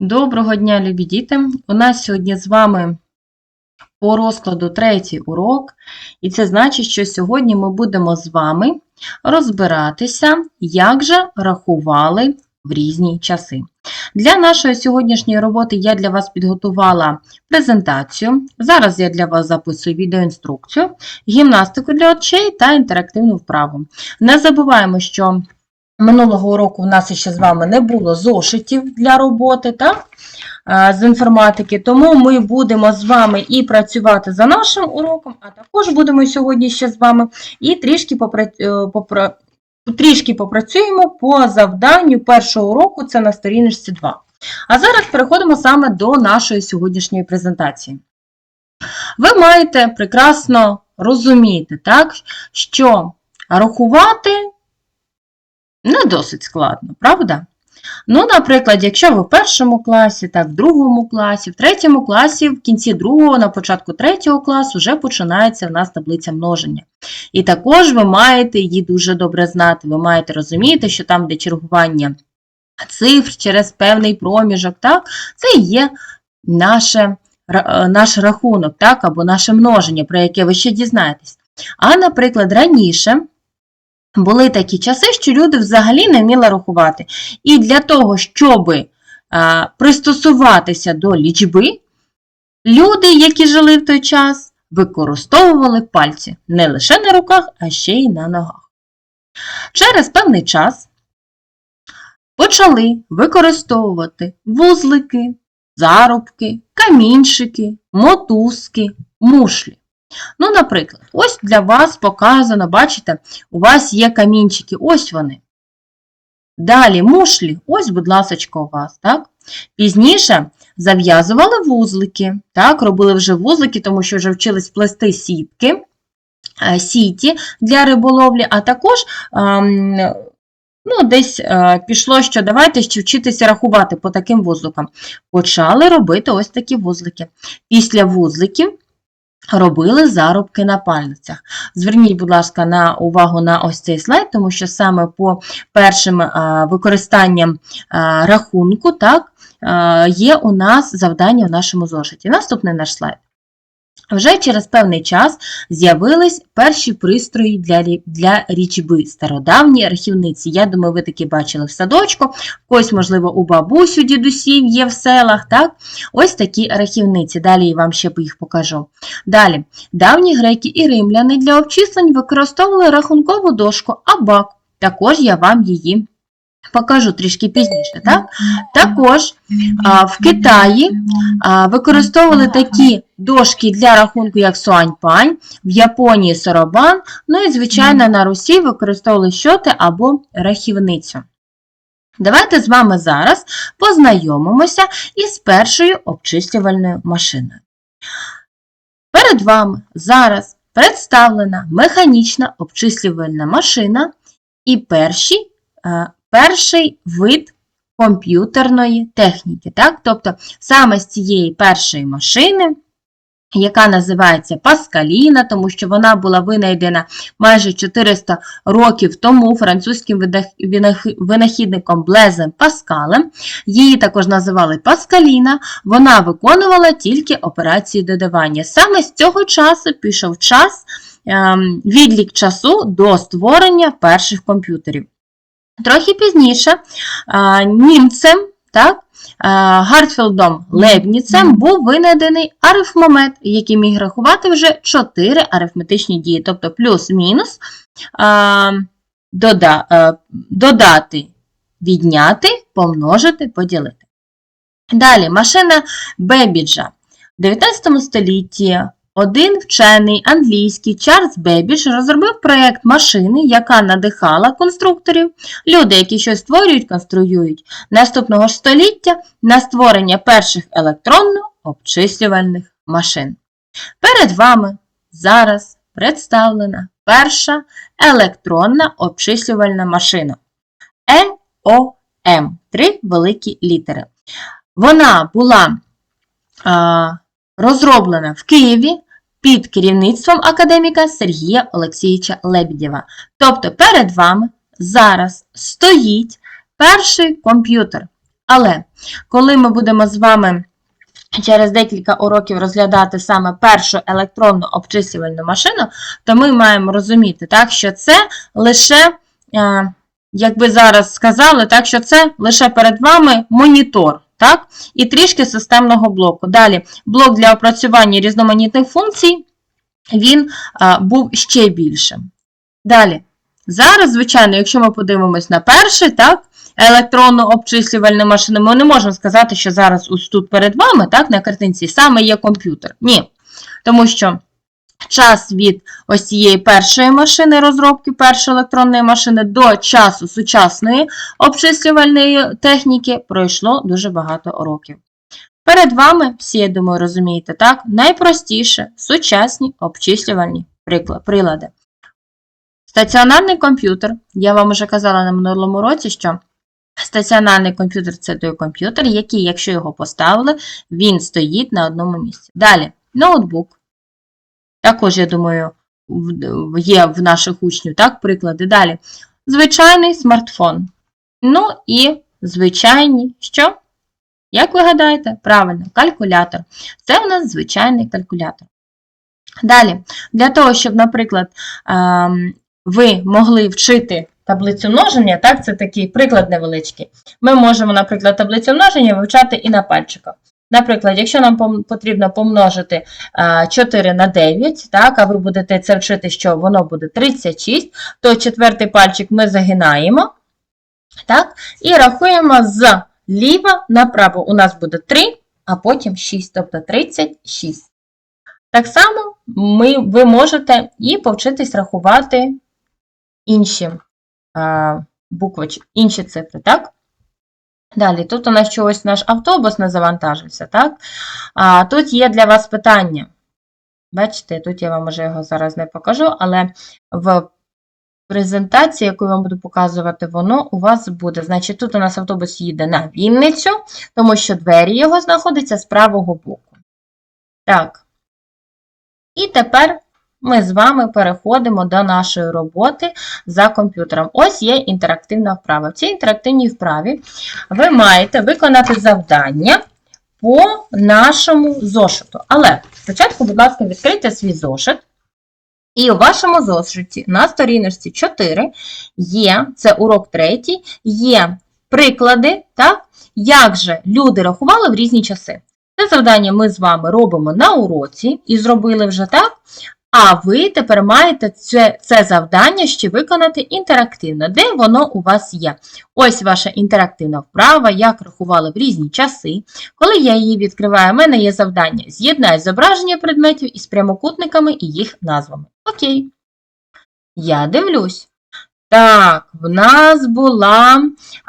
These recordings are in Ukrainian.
Доброго дня, любі діти! У нас сьогодні з вами по розкладу третій урок, і це значить, що сьогодні ми будемо з вами розбиратися, як же рахували в різні часи. Для нашої сьогоднішньої роботи я для вас підготувала презентацію. Зараз я для вас записую відеоінструкцію, гімнастику для очей та інтерактивну вправу. Не забуваємо, що Минулого уроку у нас ще з вами не було зошитів для роботи так, з інформатики, тому ми будемо з вами і працювати за нашим уроком, а також будемо сьогодні ще з вами і трішки, попра... е, трішки попрацюємо по завданню першого уроку, це на сторіночці 2. А зараз переходимо саме до нашої сьогоднішньої презентації. Ви маєте прекрасно розуміти, так, що рахувати не досить складно, правда? Ну, наприклад, якщо ви в першому класі, так, в другому класі, в третьому класі, в кінці другого, на початку третього класу вже починається в нас таблиця множення. І також ви маєте її дуже добре знати. Ви маєте розуміти, що там, де чергування цифр через певний проміжок, так, це є наше, наш рахунок, так, або наше множення, про яке ви ще дізнаєтесь. А, наприклад, раніше. Були такі часи, що люди взагалі не вміли рахувати. І для того, щоб пристосуватися до лічби, люди, які жили в той час, використовували пальці не лише на руках, а ще й на ногах. Через певний час почали використовувати вузлики, зарубки, камінчики, мотузки, мушлі. Ну, наприклад, ось для вас показано, бачите, у вас є камінчики, ось вони. Далі мушлі, ось, будь ласка, у вас, так? Пізніше зав'язували вузлики, так, робили вже вузлики, тому що вже вчились плести сітки, е, сіті для риболовлі, а також ем, ну, десь е, пішло, що давайте ще вчитися рахувати по таким вузликам. Почали робити ось такі вузлики. Після вузликів робили заробки на пальницях. Зверніть, будь ласка, на увагу на ось цей слайд, тому що саме по першим використанням рахунку так, є у нас завдання в нашому зошиті. Наступний наш слайд. Вже через певний час з'явились перші пристрої для для річби, стародавні архівниці. Я думаю, ви такі бачили в садочку, когось, можливо, у бабусю, дідусів є в селах. так? Ось такі рахівниці. Далі я вам ще їх покажу. Далі, давні греки і римляни для обчислень використовували рахункову дошку абак. Також я вам її покажу трішки пізніше. Так? Також а, в Китаї а, використовували такі дошки для рахунку, як суань-пань, в Японії соробан, ну і, звичайно, на Русі використовували щоти або рахівницю. Давайте з вами зараз познайомимося із першою обчислювальною машиною. Перед вами зараз представлена механічна обчислювальна машина і перші перший вид комп'ютерної техніки. Так? Тобто саме з цієї першої машини, яка називається Паскаліна, тому що вона була винайдена майже 400 років тому французьким винахідником Блезем Паскалем. Її також називали Паскаліна, вона виконувала тільки операції додавання. Саме з цього часу пішов час ем, відлік часу до створення перших комп'ютерів. Трохи пізніше німцем, так, Гартфілдом Лебніцем був винайдений арифмомет, який міг рахувати вже 4 арифметичні дії, тобто плюс-мінус, додати, відняти, помножити, поділити. Далі машина Бебіджа. В 19 столітті один вчений англійський Чарльз Бебіж розробив проєкт машини, яка надихала конструкторів, люди, які щось створюють, конструюють наступного ж століття на створення перших електронно-обчислювальних машин. Перед вами зараз представлена перша електронна обчислювальна машина ЕОМ. Три великі літери. Вона була а, розроблена в Києві під керівництвом академіка Сергія Олексійовича Лебедєва. Тобто перед вами зараз стоїть перший комп'ютер, Але коли ми будемо з вами через декілька уроків розглядати саме першу електронну обчислювальну машину, то ми маємо розуміти, так, що це лише, е, як би зараз сказали, так, що це лише перед вами монітор. Так? І трішки системного блоку. Далі, блок для опрацювання різноманітних функцій, він а, був ще більшим. Далі, зараз, звичайно, якщо ми подивимось на перший, так, електронну обчислювальну машину, ми не можемо сказати, що зараз ось тут перед вами, так, на картинці, саме є комп'ютер. Ні. Тому що час від ось цієї першої машини розробки, першої електронної машини до часу сучасної обчислювальної техніки пройшло дуже багато років. Перед вами, всі, я думаю, розумієте, так, найпростіше сучасні обчислювальні прилади. Стаціонарний комп'ютер, я вам вже казала на минулому році, що стаціонарний комп'ютер це той комп'ютер, який, якщо його поставили, він стоїть на одному місці. Далі, ноутбук. Також, я думаю, є в наших учнів так, приклади. Далі. Звичайний смартфон. Ну і звичайні що? Як ви гадаєте? Правильно, калькулятор. Це у нас звичайний калькулятор. Далі, для того, щоб, наприклад, ем, ви могли вчити таблицю множення, так, це такий приклад невеличкий. Ми можемо, наприклад, таблицю множення вивчати і на пальчиках. Наприклад, якщо нам потрібно помножити е, 4 на 9, так, а ви будете це вчити, що воно буде 36, то четвертий пальчик ми загинаємо. Так, і рахуємо з ліва направо. У нас буде 3, а потім 6, тобто 36. Так само ми, ви можете і повчитись рахувати інші а, буквочки, інші цифри, так? Далі, тут у нас чогось наш автобус не завантажився, так? А, тут є для вас питання. Бачите, тут я вам вже його зараз не покажу, але в презентації, яку я вам буду показувати, воно у вас буде. Значить, тут у нас автобус їде на Вінницю, тому що двері його знаходяться з правого боку. Так. І тепер ми з вами переходимо до нашої роботи за комп'ютером. Ось є інтерактивна вправа. В цій інтерактивній вправі ви маєте виконати завдання по нашому зошиту. Але спочатку, будь ласка, відкрийте свій зошит. І у вашому зошиті на сторіночці 4 є, це урок третій, є приклади, так, як же люди рахували в різні часи. Це завдання ми з вами робимо на уроці і зробили вже так. А ви тепер маєте це, це завдання ще виконати інтерактивно, де воно у вас є. Ось ваша інтерактивна вправа, як рахували в різні часи. Коли я її відкриваю, у мене є завдання з'єднай зображення предметів із прямокутниками і їх назвами. Окей. Я дивлюсь. Так, в нас була,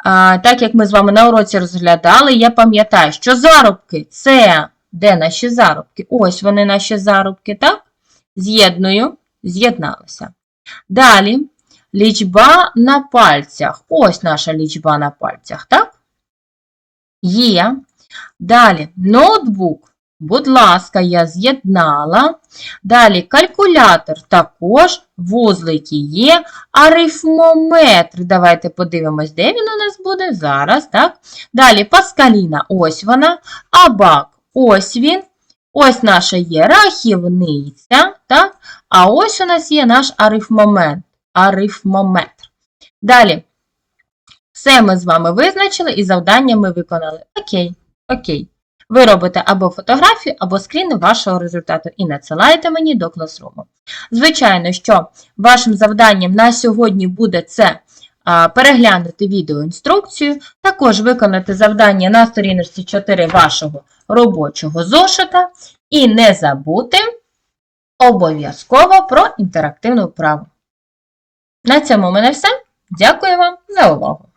а, так як ми з вами на уроці розглядали, я пам'ятаю, що заробки це де наші заробки? Ось вони наші заробки, так? З'єдную, з'єдналися. Далі лічба на пальцях. Ось наша лічба на пальцях, так? Є. Далі ноутбук. Будь ласка, я з'єднала. Далі калькулятор також, вузлики є, арифмометр. Давайте подивимось, де він у нас буде зараз. так? Далі паскаліна, ось вона, абак, ось він. Ось наша є рахівниця, так? а ось у нас є наш арифмомет, арифмометр. Далі, все ми з вами визначили і завдання ми виконали. Окей, окей. Ви робите або фотографію, або скріни вашого результату і надсилаєте мені до класруму. Звичайно, що вашим завданням на сьогодні буде це переглянути відеоінструкцію, також виконати завдання на сторіночці 4 вашого робочого зошита і не забути обов'язково про інтерактивну вправу. На цьому в мене все. Дякую вам за увагу!